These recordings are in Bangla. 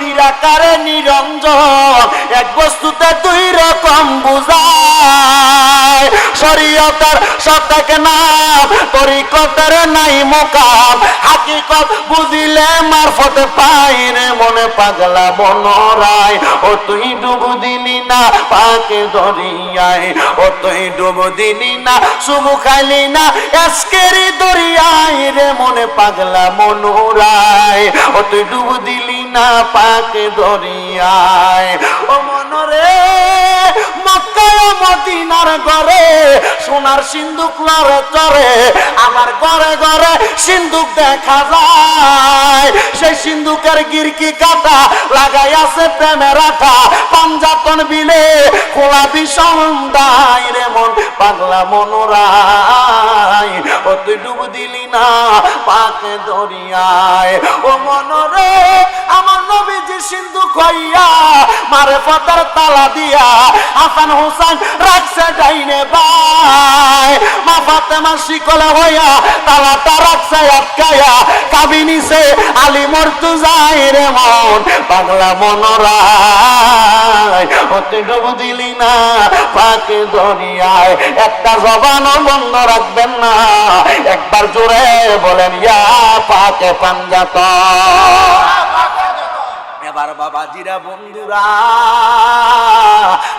নিরাকারে নিরঞ্জন এক বস্তুতে দুই রকম শরীয়তের সত্যাক নাম, তরিকতের নাই মোকাম। হাকিকত বুঝিলে মারফত পাই রে মনে পাগলা মনরায় ও তুই ডুবু দিলি না পাকে দরিয়ায় ও তুই ডুবু দিলি না সুমু খাইলি না এসকেরি দরিয়ায় রে মনে পাগলা মনোরায় ও তুই ডুবু দিলি না পাকে দরিয়ায় ও মনরে মদিনার ঘরে, সোনার সিন্ধুক লড়ে চরে আমার ঘরে ঘরে সিন্ধুক দেখা যায়। সেই সিন্ধুকের গিরকি কাটা লাগাই আছে প্রেমের আঠা। পাঞ্জাতন বিলে খোলা বিষম দায় রে মন, পাগলা মনোরায় ও তুই ডুব দিলি না পাকে দরিয়ায় ও মনরে কইয়া, মারে পতার তালা দিয়া হাসান হোসেন রাখছে ডাইনে বাই। মা ফাতেমা শিকলে হইয়া তালাটা রাখছে আটকায়া কাবিনিছে আলী মর্তু যায় রে মন, পাগলা মনোরায়। হতে ডুব দিলি না পাকে দরিয়ায় একটা জবানও বন্ধ রাখবেন না। একবার জোরে বলেন, ইয়া পাকে পাঞ্জাত। এবার বাবাজিরা বন্ধুরা,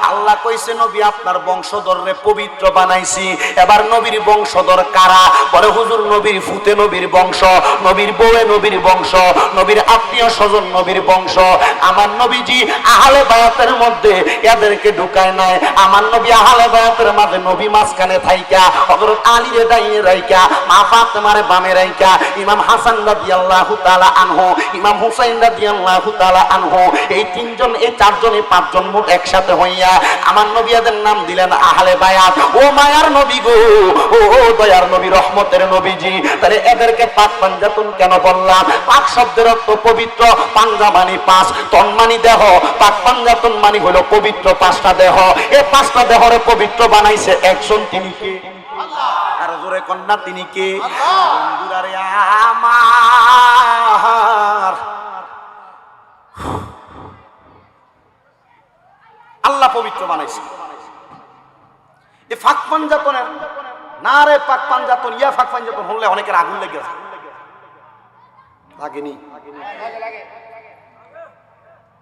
আল্লাহ কইছে, নবী, আপনার বংশধররে পবিত্র বানাইছি। এবার নবীর বংশধর কারা? বলে, হুজুর, নবীর ফুতে নবীর বংশ, নবীর বউয়ে নবীর বংশ, নবীর আত্মীয় স্বজন নবীর বংশ। আমার নবীজি আহলে বায়াতের মধ্যে এদেরকে ঢুকায় নাই। আমার নবী আহলে বায়াতের মাঝে নবী মাঝখানে থাইকা, হযরত আলী রে দাইয়ে রাইকা, মা ফাতেমারে বামে রাইকা, ইমাম হাসান রাদিয়াল্লাহু তাআলা আনহু, ইমাম হুসাইন রাদিয়াল্লাহু তাআলা আনহু। এই তিনজন এই চারজন এই পাঁচজন মোট একসাথে হইয়া আমার নবীদের নাম দিলেন আহলে বায়াত। ও মায়ার নবী গো ও ও দয়ার নবী রহমতের নবীজি। তাহলে এদেরকে পাক পাঞ্জাতুন কেন বললাম? পাক শব্দের অর্থ পবিত্র পাঞ্জা মানি পাঁচ তন মানি দেহ। পাক পাঞ্জাতুন মানি হলো পবিত্র পাঁচটা দেহ। এই পাঁচটা দেহরে পবিত্র বানাইছে একজন তিনি কে? আর জোরে কন্যা তিনি কে? বন্ধুরা রে আমার। আল্লাহ পবিত্র বানাইছে। এ ফাঁক পাঞ্জাতনের না রে পাক পাঞ্জাতন ইয়া ফাঁক পাঞ্জাতন হলে অনেকের আগুন লেগে আছে লাগেনি।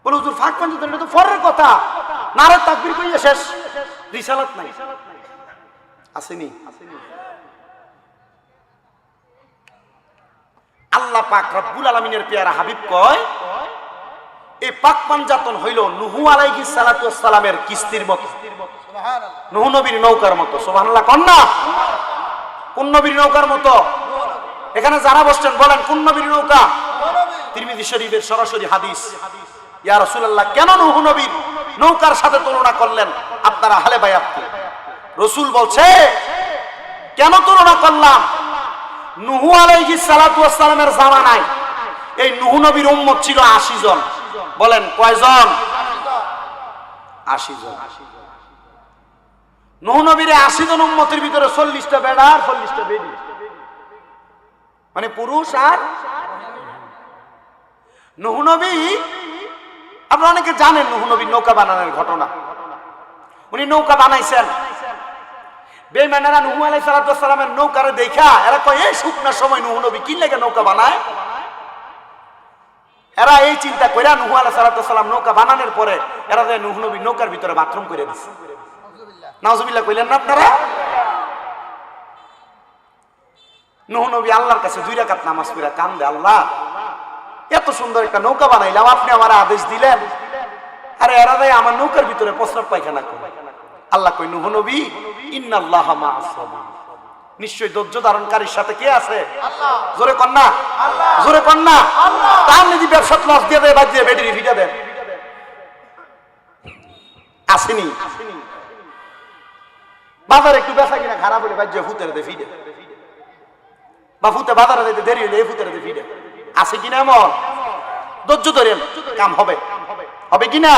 বলে, হুজুর, ফাঁক পাঞ্জাতন এটা তো ফরের কথা। না রে, তাকবির কইয়া শেষ। রিসালাত নাই। আসেনি। আল্লাহ পাক রব্বুল আলামিনের পেয়ারা হাবিব কয় এই পাক পাঞ্জাতন হইল নুহু আলাইহি সালাতু সালামের কিস্তির মতো। নুহু নবীর নৌকার মতো। সুবহানাল্লাহ কন্যা কোন নবীর নৌকার মতো? এখানে যারা বসছেন বলেন কোন নবীর নৌকা? তিরমিজি শরীফের সরাসরি হাদিস। ইয়া রাসূলুল্লাহ কেন নুহু নবীর নৌকার সাথে তুলনা করলেন? আপনারা হালে বায়াতকে। রসুল বলছে কেন তুলনা করলাম? নুহু আলাইহিস সালাতু ওয়াসসালামের জামানায়। এই নুহু নবীর উম্মত ছিল আশি জন। বলেন, কয়জন? আশি জন নুহু আশি জন উম্মতের ভিতরে চল্লিশটা বেড়া আর চল্লিশটা বেডি। মানে পুরুষ আর নুহু নবী, আপনারা অনেকে জানেন নুহু নৌকা বানানোর ঘটনা। উনি নৌকা বানাইছেন। বেমানেরা নুহু আলাই সালামের নৌকারে দেখা, এরা কয়, এই শুকনার সময় নুহু নবী কি লেগে নৌকা বানায়? এরা এই চিন্তা করে নুহু আলাই সালাম নৌকা বানানোর পরে এরা যায় নুহু নবী নৌকার ভিতরে বাথরুম করে দিচ্ছে নাজুবিল্লাহ কইলেন না আপনারা? নবী আল্লাহর কাছে দুই রাকাত নামাজ দে আল্লাহ, এত সুন্দর একটা নৌকা বানাইলাম, আপনি আমার আদেশ দিলেন। আরে এরা দেয় আমার নৌকার ভিতরে প্রস্রাব পায়খানা করে। আল্লাহ কই নুহু নবী সাবিরিন। নিশ্চয় ধৈর্য ধারণকারীর সাথে কে আছে? জোরে কন্যা। জোরে কন্যা। তার নিজে ব্যবসা লস দিয়ে দেয় বাদ দিয়ে ব্যাটারি ফিটা দেন আসেনি। বাজারে একটু বেচা কিনা খারাপ হলে বাদ ফুতের দে ফিডে বা ফুতে বাজারে দিতে দেরি হলে এই ফুতের দে ফিডে আছে কিনা এমন? ধৈর্য ধরেন কাম হবে। হবে কিনা?